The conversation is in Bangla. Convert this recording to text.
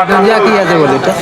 আপনার কি আছে বলে এটা?